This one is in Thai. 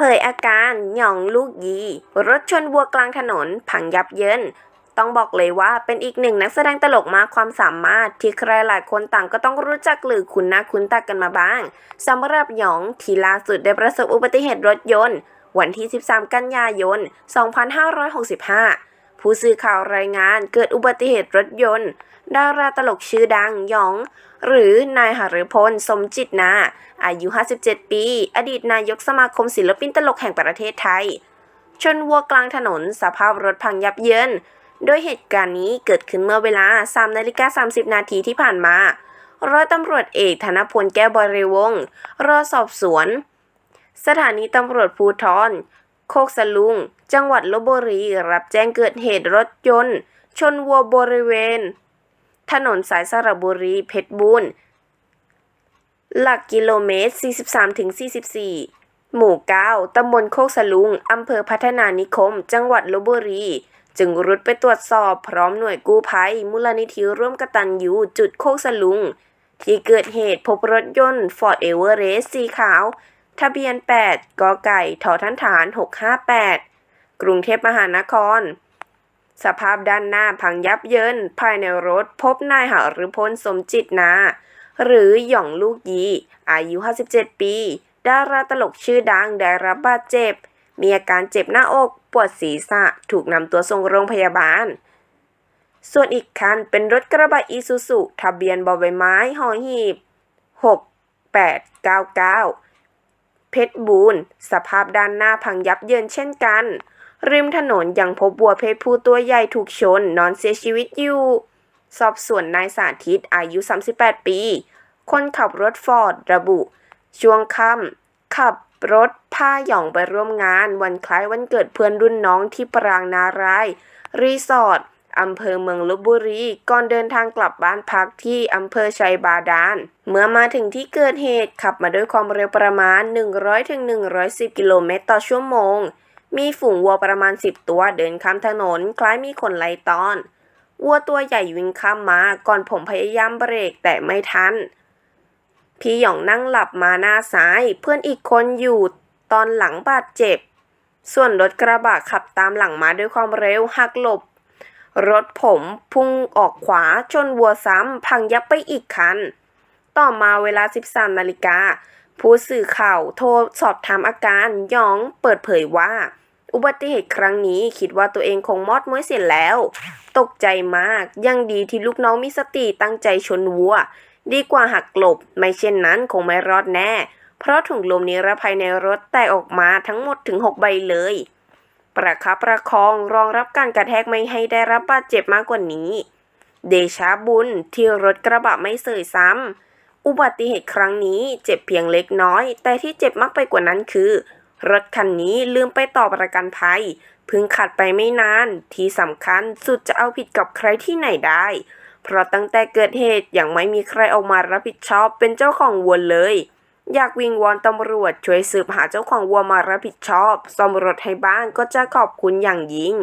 เผยอาการหย่องลูกยี รถชนวัวกลางถนน พังยับเยินต้องบอกเลยว่าเป็นอีกหนึ่งนักแสดงตลกมากความสามารถที่ใครหลายคนต่างก็ต้องรู้จักหรือคุ้นหน้าคุ้นตากันมาบ้างสำหรับหยองที่ล่าสุดได้ประสบอุบัติเหตุรถยนต์ วันที่ 13 กันยายน 2565 ผู้สื่อข่าวรายงานเกิดอุบัติเหตุรถยนต์ ดาราตลกชื่อดังหยอง หรือนายหฤพล สมจิตนา อายุ 57 ปี อดีตนายกสมาคมศิลปินตลกแห่งประเทศไทย ชนวัวกลางถนนสภาพรถพังยับเยิน โดยเหตุการณ์นี้เกิดขึ้นเมื่อเวลา3นาฬิกา30 นาทีที่ผ่านมา ร้อยตำรวจเอกธนพลแก้วบริวงรอสอบสวน สถานีตำรวจภูทร โคกสลุง จังหวัดลบบุรี รับแจ้งเกิดเหตุรถยนต์ ชนวัวบริเวณ ถนนสายสระบุรี เพชรบูรณ์ หลักกิโลเมตร 43-44 หมู่ 9 ตำบลโคกสลุง อำเภอพัฒนานิคม จังหวัดลบบุรี จึงรุดไปตรวจสอบพร้อมหน่วยกู้ภัย มูลนิธิร่วมกตัญญูจุดโคกสลุง ที่เกิดเหตุพบรถยนต์ Ford Everest สีขาว ทะเบียน 8กไก่ทอทันฐาน 658 กรุงเทพมหานคร สภาพด้านหน้าพังยับเยิน ภายในรถพบนายหาฤพลสมจิตนา หรือหย่องลูกยี อายุ 57 ปี ดาราตลกชื่อดังได้รับบาดเจ็บ มีอาการเจ็บหน้าอกปวดศีรษะถูกนำตัวส่งโรงพยาบาล ส่วนอีกคันเป็นรถกระบะอีซูซุทะเบียนบอใบไม้หอหีบ 6899 เพชรบูรณ์ สภาพด้านหน้าพังยับเยินเช่นกัน ริมถนนยังพบวัวเพศผู้ตัวใหญ่ถูกชน นอนเสียชีวิตอยู่ สอบสวนนายสาธิตอายุ 38 ปี คนขับรถฟอร์ดระบุ ช่วงค่ำขับรถพาหย่องไปร่วมงาน วันคล้ายวันเกิดเพื่อนรุ่นน้องที่ปรางนาราย รีสอร์ท อำเภอเมืองลบบุรี ก่อนเดินทางกลับบ้านพักที่อำเภอชัยบาดาล เมื่อมาถึงที่เกิดเหตุขับมาด้วยความเร็วประมาณ 100-110 กิโลเมตรต่อชั่วโมง มีฝูงวัวประมาณ 10 ตัวเดินข้ามถนน คล้ายมีคนไล่ต้อน วัวตัวใหญ่วิ่งข้ามมา ก่อนผมพยายามเบรกแต่ไม่ทัน พี่หยองนั่งหลับมาหน้าซ้าย เพื่อนอีกคนอยู่ตอนหลังบาดเจ็บ ส่วนรถกระบะขับตามหลังมาด้วยความเร็วหักหลบ รถผมพุ่งออกขวาชนวัวซ้ำพังยับไปอีกคัน ต่อมาเวลา 13 นาฬิกา ผู้สื่อข่าวโทรสอบถามอาการยองเปิดเผยว่า อุบัติเหตุครั้งนี้คิดว่าตัวเองคงมอดม้วยเสร็จแล้ว ตกใจมากยังดีที่ลูกน้องมีสติตั้งใจชนวัว ดีกว่าหักหลบ ไม่เช่นนั้นคงไม่รอดแน่ เพราะถุงลมนิรภัยในรถแตกออกมาทั้งหมดถึง 6 ใบเลย ประคับประคองรองรับการกระแทกไม่ให้ได้รับบาดเจ็บมากกว่านี้ เดชาบุญที่รถกระบะไม่เสยซ้ำ อุบัติเหตุครั้งนี้เจ็บเพียงเล็กน้อย แต่ที่เจ็บมากไปกว่านั้นคือ รถคันนี้ลืมไปต่อประกันภัยเพิ่งขัดไปไม่นาน ที่สำคัญสุดจะเอาผิดกับใครที่ไหนได้ เพราะตั้งแต่เกิดเหตุยังไม่มีใครออกมารับผิดชอบเป็นเจ้าของวัวเลย อยากวิงวอนตำรวจช่วยสืบหาเจ้าของวัวมารับผิดชอบซ่อมรถให้บ้างก็จะขอบคุณอย่างยิ่ง